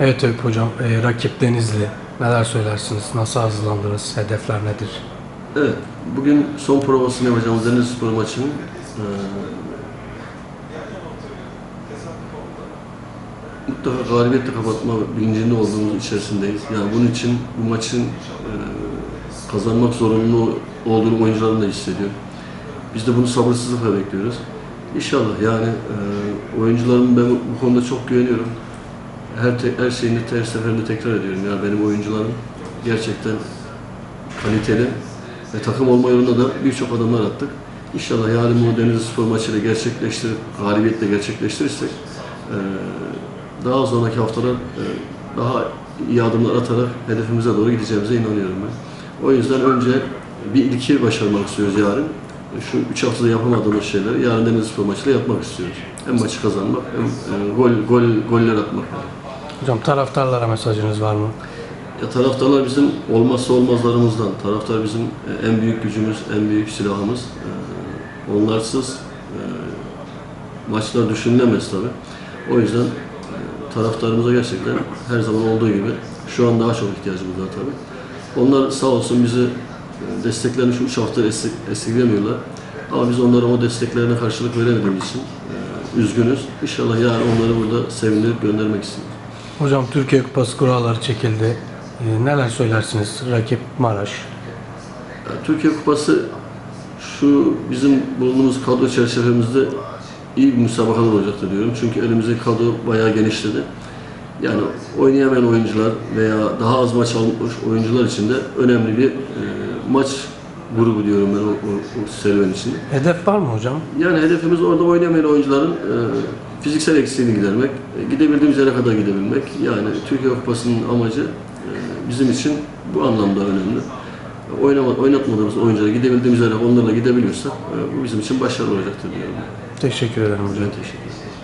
Evet Eyüp Hocam, e, rakip Denizli. Neler söylersiniz? Nasıl hazırlandınız? Hedefler nedir? Evet, bugün son provasını yapacağımız Denizli Spor maçının eee mutlaka galibiyetle kapatma bilincinde olduğumuz içerisindeyiz. Yani bunun için bu maçın eee, kazanmak zorunlu olduğunu oyuncuların da hissediyor. Biz de bunu sabırsızlıkla bekliyoruz. İnşallah yani eee oyuncularım ben bu konuda çok güveniyorum. Her, te- her şeyini her seferinde tekrar ediyorum. Yani benim oyuncularım gerçekten kaliteli ve takım olma yolunda da birçok adımlar attık. İnşallah yarın bu Denizli Spor maçıyla gerçekleştirip, galibiyetle gerçekleştirirsek eee, daha sonraki haftalar eee, daha iyi adımlar atarak hedefimize doğru gideceğimize inanıyorum ben. O yüzden önce bir ilki başarmak istiyoruz yarın. Şu üç haftada yapamadığımız şeyleri yarın Denizli maçıyla yapmak istiyoruz. Hem maçı kazanmak hem eee, gol, gol, goller atmak. Hocam taraftarlara mesajınız var mı? Ya taraftarlar bizim olmazsa olmazlarımızdan. Taraftar bizim e, en büyük gücümüz, en büyük silahımız. E, Onlarsız e, maçlar düşünülemez tabi. O yüzden e, taraftarımıza gerçekten her zaman olduğu gibi şu an daha çok ihtiyacımız var tabi. Onlar sağ olsun bizi e, desteklerini şu üç hafta esir- esirgemiyorlar. Ama biz onlara o desteklerine karşılık veremediğimiz için e, üzgünüz. İnşallah yarın onları burada sevindirip göndermek istiyoruz. Hocam Türkiye Kupası kuralları çekildi. E, neler söylersiniz? Rakip Maraş. Yani Türkiye Kupası şu bizim bulunduğumuz kadro çerçevemizde iyi bir müsabakalar olacaktır diyorum. Çünkü elimizdeki kadro bayağı genişledi. Yani oynayamayan oyuncular veya daha az maç almış oyuncular için de önemli bir e, maç grubu diyorum ben o, o, o serüven için. Hedef var mı hocam? Yani hedefimiz orada oynayamayan oyuncuların e, fiziksel eksiğini gidermek, e, gidebildiğimiz yere kadar gidebilmek. Yani Türkiye Kupası'nın amacı e, bizim için bu anlamda önemli. Oynama, oynatmadığımız oyunculara gidebildiğimiz yere onlarla gidebiliyorsak e, bu bizim için başarılı olacaktır diyorum. Teşekkür ederim hocam. Ben teşekkür ederim.